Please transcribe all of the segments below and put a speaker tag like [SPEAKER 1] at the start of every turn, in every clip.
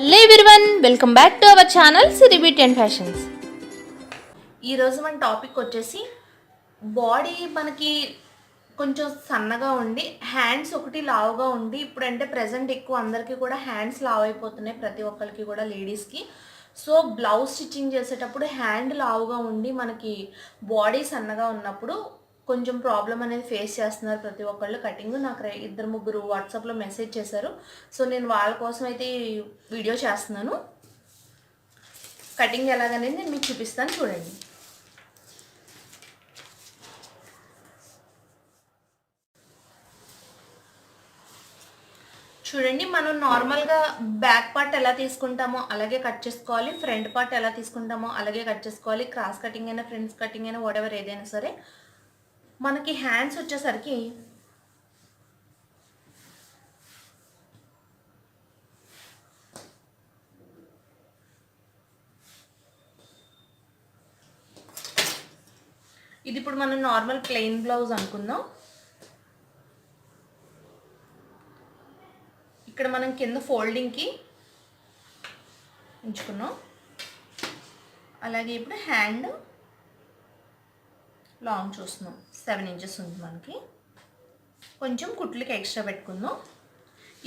[SPEAKER 1] Hello everyone welcome back to our channel సిరిబిట్ and fashions
[SPEAKER 2] ఈరోజు మన topic వచ్చేసి body మనకి కొంచెం సన్నగా ఉండి హ్యాండ్స్ ఒకటి లావుగా ఉండి ఇప్పుడంటే ప్రజెంట్ ఎక్కువ అందరికీ కూడా హ్యాండ్స్ లావు అయిపోతున్నాయి ప్రతి ఒక్కరికి కూడా లేడీస్కి సో బ్లౌజ్ స్టిచ్చింగ్ చేసేటప్పుడు హ్యాండ్ లావుగా ఉండి మనకి బాడీ సన్నగా ఉన్నప్పుడు కొంచెం ప్రాబ్లం అనేది ఫేస్ చేస్తున్నారు ప్రతి ఒక్కళ్ళు. కటింగ్ నాకు ఇద్దరు ముగ్గురు వాట్సాప్లో మెసేజ్ చేశారు. సో నేను వాళ్ళ కోసం అయితే వీడియో చేస్తున్నాను. కటింగ్ ఎలాగనేది నేను మీకు చూపిస్తాను చూడండి. చూడండి మనం నార్మల్గా బ్యాక్ పార్ట్ ఎలా తీసుకుంటామో అలాగే కట్ చేసుకోవాలి. ఫ్రంట్ పార్ట్ ఎలా తీసుకుంటామో అలాగే కట్ చేసుకోవాలి. క్రాస్ కటింగ్ అయినా ఫ్రంట్స్ కటింగ్ అయినా వాట్ ఏదైనా సరే. మనకి హ్యాండ్స్ వచ్చేసరికి ఇది ఇప్పుడు మనం నార్మల్ ప్లెయిన్ బ్లౌజ్ అనుకుందాం. ఇక్కడ మనం కింద ఫోల్డింగ్కి ఉంచుకున్నాం. అలాగే ఇప్పుడు హ్యాండ్ లాంగ్ చూస్తున్నాం. సెవెన్ ఇంచెస్ ఉంది మనకి. కొంచెం కుట్లకి ఎక్స్ట్రా పెట్టుకుందాం.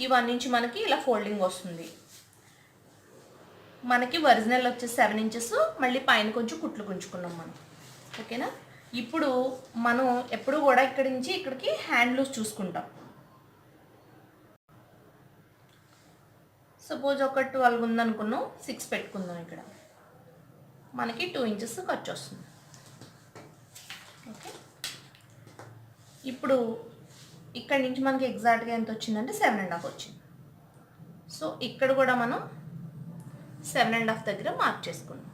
[SPEAKER 2] ఈ వన్ ఇంచ్ మనకి ఇలా ఫోల్డింగ్ వస్తుంది. మనకి ఒరిజినల్ వచ్చేసి సెవెన్ ఇంచెస్ మళ్ళీ పైన కొంచెం కుట్లు గుంచుకున్నాం మనం. ఓకేనా? ఇప్పుడు మనం ఎప్పుడు కూడా ఇక్కడి నుంచి ఇక్కడికి హ్యాండ్ లూజ్ చూసుకుంటాం. సపోజ్ ఒక ట్వెల్వ్ ఉందనుకున్నాం సిక్స్ పెట్టుకుందాం ఇక్కడ. మనకి టూ ఇంచెస్ ఖర్చు వస్తుంది. ఓకే? ఇప్పుడు ఇక్కడ నుంచి మనకి ఎగ్జాక్ట్గా ఎంత వచ్చిందంటే సెవెన్ అండ్ హాఫ్ వచ్చింది. సో ఇక్కడ కూడా మనం సెవెన్ అండ్ హాఫ్ దగ్గర మార్క్ చేసుకున్నాం.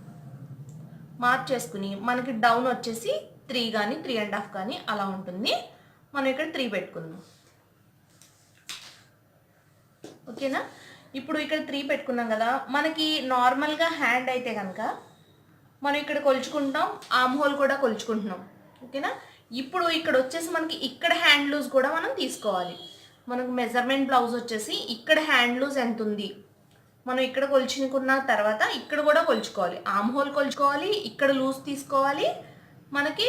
[SPEAKER 2] మార్క్ చేసుకుని మనకి డౌన్ వచ్చేసి త్రీ కానీ త్రీ అండ్ హాఫ్ కానీ అలా ఉంటుంది. మనం ఇక్కడ త్రీ పెట్టుకుందాం. ఓకేనా ఇప్పుడు ఇక్కడ త్రీ పెట్టుకున్నాం కదా మనకి నార్మల్గా హ్యాండ్ అయితే కనుక మనం ఇక్కడ కొలుచుకుంటాం ఆమ్ హోల్ కూడా కొలుచుకుంటున్నాం. ఓకేనా ఇప్పుడు ఇక్కడ వచ్చేసి మనకి ఇక్కడ హ్యాండ్ లూజ్ కూడా మనం తీసుకోవాలి. మనకు మెజర్మెంట్ బ్లౌజ్ వచ్చేసి ఇక్కడ హ్యాండ్ లూజ్ ఎంత ఉంది? మనం ఇక్కడ కొలుచుకున్న తర్వాత ఇక్కడ కూడా కొలుచుకోవాలి. ఆమ్ హోల్ కొలుచుకోవాలి ఇక్కడ లూజ్ తీసుకోవాలి. మనకి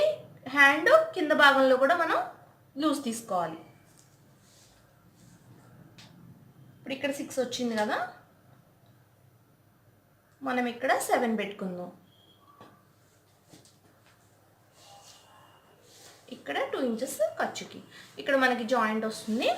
[SPEAKER 2] హ్యాండ్ కింద భాగంలో కూడా మనం లూజ్ తీసుకోవాలి. ఇప్పుడు ఇక్కడ సిక్స్ వచ్చింది కదా? మనం ఇక్కడ సెవెన్ పెట్టుకుందాం. ఇక్కడ టూ ఇంచెస్ ఖర్చుకి. ఇక్కడ మనకి జాయింట్ వస్తుంది.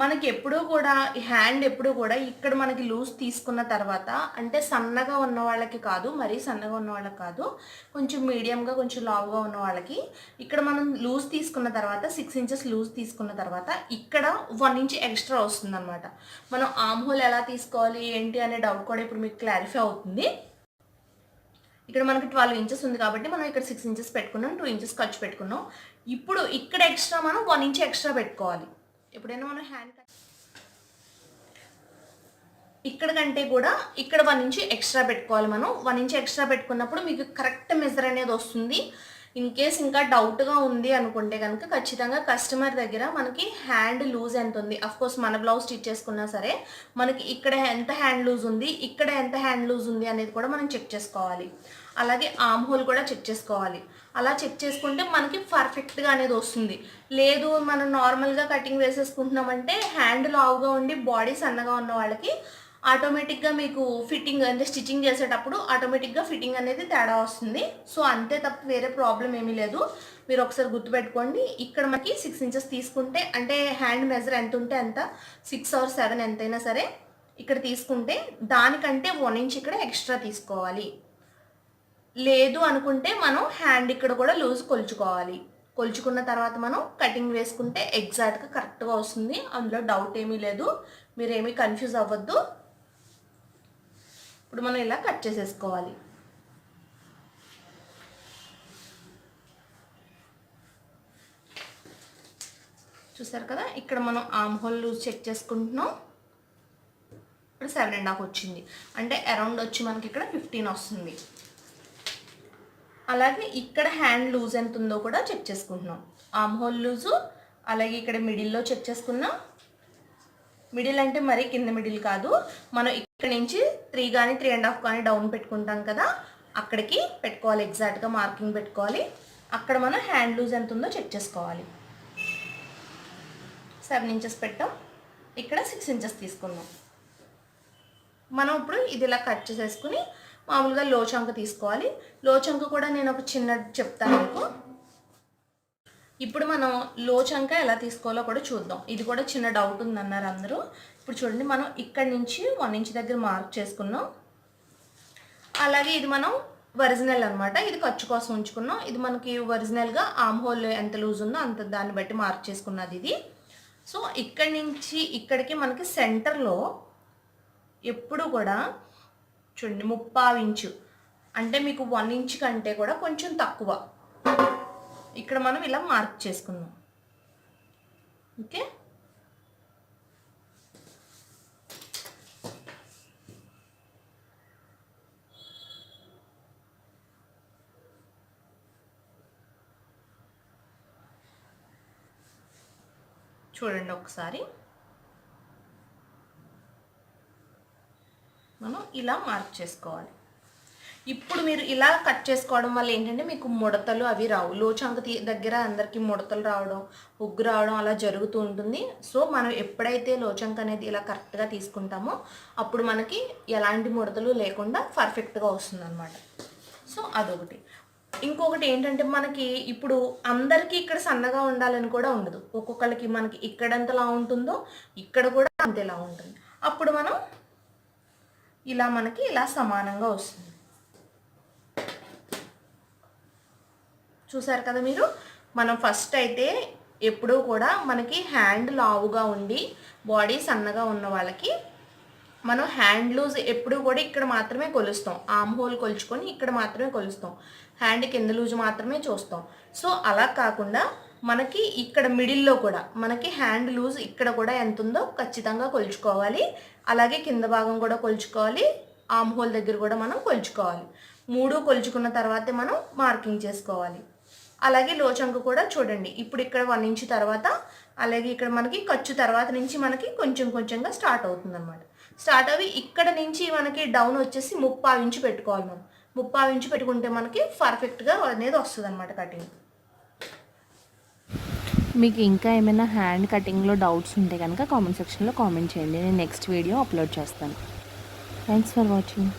[SPEAKER 2] మనకి ఎప్పుడూ కూడా హ్యాండ్ ఎప్పుడూ కూడా ఇక్కడ మనకి లూజ్ తీసుకున్న తర్వాత అంటే సన్నగా ఉన్న వాళ్ళకి కాదు మరీ సన్నగా ఉన్న వాళ్ళకి కాదు కొంచెం మీడియంగా కొంచెం లావుగా ఉన్న వాళ్ళకి ఇక్కడ మనం లూజ్ తీసుకున్న తర్వాత సిక్స్ ఇంచెస్ లూజ్ తీసుకున్న తర్వాత ఇక్కడ వన్ ఇంచ్ ఎక్స్ట్రా వస్తుంది అనమాట మనం ఆమ్ హోల్ ఎలా తీసుకోవాలి ఏంటి అనే డౌట్ కూడా ఇప్పుడు మీకు క్లారిఫై అవుతుంది. ఇక్కడ మనకి ట్వెల్వ్ ఇంచెస్ ఉంది కాబట్టి మనం ఇక్కడ సిక్స్ ఇంచెస్ పెట్టుకున్నాం టూ ఇంచెస్ ఖర్చు పెట్టుకున్నాం. ఇప్పుడు ఇక్కడ ఎక్స్ట్రా మనం వన్ ఇంచ్ ఎక్స్ట్రా పెట్టుకోవాలి. ఎప్పుడైనా మనం హ్యాండ్ ఇక్కడ కంటే కూడా ఇక్కడ వన్ ఇంచ్ ఎక్స్ట్రా పెట్టుకోవాలి మనం. వన్ ఇంచ్ ఎక్స్ట్రా పెట్టుకున్నప్పుడు మీకు కరెక్ట్ మెజర్ అనేది వస్తుంది. ఇన్ కేస్ ఇంకా డౌట్గా ఉంది అనుకుంటే కనుక ఖచ్చితంగా కస్టమర్ దగ్గర మనకి హ్యాండ్ లూజ్ ఎంత ఉంది? అఫ్ కోర్స్ మన బ్లౌజ్ స్టిచ్ చేసుకున్నా సరే మనకి ఇక్కడ ఎంత హ్యాండ్ లూజ్ ఉంది? ఇక్కడ ఎంత హ్యాండ్ లూజ్ ఉంది అనేది కూడా మనం చెక్ చేసుకోవాలి. అలాగే ఆమ్ హోల్ కూడా చెక్ చేసుకోవాలి. అలా చెక్ చేసుకుంటే మనకి పర్ఫెక్ట్గా అనేది వస్తుంది. లేదు మనం నార్మల్గా కటింగ్ వేసేసుకుంటున్నామంటే హ్యాండ్ లావుగా ఉండి బాడీ సన్నగా ఉన్న వాళ్ళకి ఆటోమేటిక్గా మీకు ఫిట్టింగ్ అంటే స్టిచ్చింగ్ చేసేటప్పుడు ఆటోమేటిక్గా ఫిట్టింగ్ అనేది తేడా వస్తుంది. సో అంతే తప్ప వేరే ప్రాబ్లం ఏమీ లేదు. మీరు ఒకసారి గుర్తుపెట్టుకోండి. ఇక్కడ మనకి సిక్స్ ఇంచెస్ తీసుకుంటే అంటే హ్యాండ్ మెజర్ ఎంత ఉంటే ఎంత సిక్స్ ఆర్ సెవెన్ ఎంతైనా సరే ఇక్కడ తీసుకుంటే దానికంటే వన్ ఇంచ్ ఇక్కడ ఎక్స్ట్రా తీసుకోవాలి. లేదు అనుకుంటే మనం హ్యాండ్ ఇక్కడ కూడా లూజ్ కొలుచుకోవాలి. కొలుచుకున్న తర్వాత మనం కటింగ్ వేసుకుంటే ఎగ్జాక్ట్గా కరెక్ట్గా వస్తుంది. అందులో డౌట్ ఏమీ లేదు. మీరేమీ కన్ఫ్యూజ్ అవ్వద్దు. ఇప్పుడు మనం ఇలా కట్ చేసేసుకోవాలి. చూసారు కదా? ఇక్కడ మనం ఆమ్ హోల్ లూజ్ చెక్ చేసుకుంటున్నాం. ఇప్పుడు సెవెన్ అండ్ హాఫ్ వచ్చింది. అంటే అరౌండ్ వచ్చి మనకి ఇక్కడ ఫిఫ్టీన్ వస్తుంది. అలాగే ఇక్కడ హ్యాండ్ లూజ్ ఎంత ఉందో కూడా చెక్ చేసుకుంటున్నాం. ఆమ్ హోల్ లూజు అలాగే ఇక్కడ మిడిల్లో చెక్ చేసుకున్నాం. మిడిల్ అంటే మరీ కింద మిడిల్ కాదు. మనం ఇక్కడ నుంచి త్రీ కానీ త్రీ అండ్ హాఫ్ కానీ డౌన్ పెట్టుకుంటాం కదా అక్కడికి పెట్టుకోవాలి ఎగ్జాక్ట్గా మార్కింగ్ పెట్టుకోవాలి. అక్కడ మనం హ్యాండ్ లూజ్ ఎంత ఉందో చెక్ చేసుకోవాలి. సెవెన్ ఇంచెస్ పెట్టాం. ఇక్కడ సిక్స్ ఇంచెస్ తీసుకున్నాం. మనం ఇప్పుడు ఇది ఇలా కట్ చేసేసుకుని మామూలుగా లో చంక తీసుకోవాలి. లో చంక కూడా నేను ఒక చిన్న చెప్తాను మీకు. ఇప్పుడు మనం లో చంక ఎలా తీసుకోవాలో కూడా చూద్దాం. ఇది కూడా చిన్న డౌట్ ఉందన్నారు అందరూ. ఇప్పుడు చూడండి మనం ఇక్కడ నుంచి వన్ ఇంచ్ దగ్గర మార్క్ చేసుకున్నాం. అలాగే ఇది మనం ఒరిజినల్ అన్నమాట. ఇది ఖర్చు కోసం ఉంచుకున్నాం. ఇది మనకి ఒరిజినల్గా ఆమ్ హోల్ ఎంత లూజ్ ఉందో అంత దాన్ని బట్టి మార్క్ చేసుకున్నది ఇది. సో ఇక్కడి నుంచి ఇక్కడికి మనకి సెంటర్లో ఎప్పుడు కూడా చూడండి ముప్పావు ఇంచు. అంటే మీకు వన్ ఇంచ్ కంటే కూడా కొంచెం తక్కువ. ఇక్కడ మనం ఇలా మార్క్ చేసుకుందాం. ఓకే? చూడండి ఒకసారి. మనం ఇలా మార్క్ చేసుకోవాలి. ఇప్పుడు మీరు ఇలా కట్ చేసుకోవడం వల్ల ఏంటంటే మీకు ముడతలు అవి రావు. లోచంక దగ్గర అందరికీ ముడతలు రావడం ఉగ్గు రావడం అలా జరుగుతూ ఉంటుంది. సో మనం ఎప్పుడైతే లోచంక అనేది ఇలా కరెక్ట్గా తీసుకుంటామో అప్పుడు మనకి ఎలాంటి ముడతలు లేకుండా పర్ఫెక్ట్గా వస్తుంది అనమాట సో అదొకటి. ఇంకొకటి ఏంటంటే మనకి ఇప్పుడు అందరికీ ఇక్కడ సన్నగా ఉండాలని కూడా ఉండదు. ఒక్కొక్కరికి మనకి ఇక్కడంతలా ఉంటుందో ఇక్కడ కూడా అంతేలా ఉంటుంది. అప్పుడు మనం ఇలా మనకి ఇలా సమానంగా వస్తుంది. చూసారు కదా మీరు? మనం ఫస్ట్ అయితే ఎప్పుడూ కూడా మనకి హ్యాండ్ లావుగా ఉండి బాడీ సన్నగా ఉన్న వాళ్ళకి మనం హ్యాండ్ లూజ్ ఎప్పుడు కూడా ఇక్కడ మాత్రమే కొలుస్తాం. ఆమ్ హోల్ కొలుచుకొని ఇక్కడ మాత్రమే కొలుస్తాం. హ్యాండ్ కింద లూజ్ మాత్రమే చూస్తాం. సో అలా కాకుండా మనకి ఇక్కడ మిడిల్లో కూడా మనకి హ్యాండ్ లూజ్ ఇక్కడ కూడా ఎంత ఉందో ఖచ్చితంగా కొలుచుకోవాలి. అలాగే కింద భాగం కూడా కొలుచుకోవాలి. ఆమ్ హోల్ దగ్గర కూడా మనం కొలుచుకోవాలి. మూడు కొలుచుకున్న తర్వాతే మనం మార్కింగ్ చేసుకోవాలి. అలాగే లోచంకు కూడా చూడండి. ఇప్పుడు ఇక్కడ వన్ ఇంచ్ తర్వాత అలాగే ఇక్కడ మనకి ఖర్చు తర్వాత నుంచి మనకి కొంచెం కొంచెంగా స్టార్ట్ అవుతుంది అనమాట స్టార్ట్ అవి ఇక్కడ నుంచి మనకి డౌన్ వచ్చేసి ముప్పావు ఇంచు పెట్టుకోవాలి మనం ముప్పావు ఇంచు పెట్టుకుంటే మనకి పర్ఫెక్ట్గా అనేది వస్తుంది అనమాట కటింగ్
[SPEAKER 3] మీకు ఇంకా ఏమైనా హ్యాండ్ కటింగ్లో డౌట్స్ ఉంటే కనుక కామెంట్ సెక్షన్లో కామెంట్ చేయండి. నేను నెక్స్ట్ వీడియో అప్లోడ్ చేస్తాను. Thanks for watching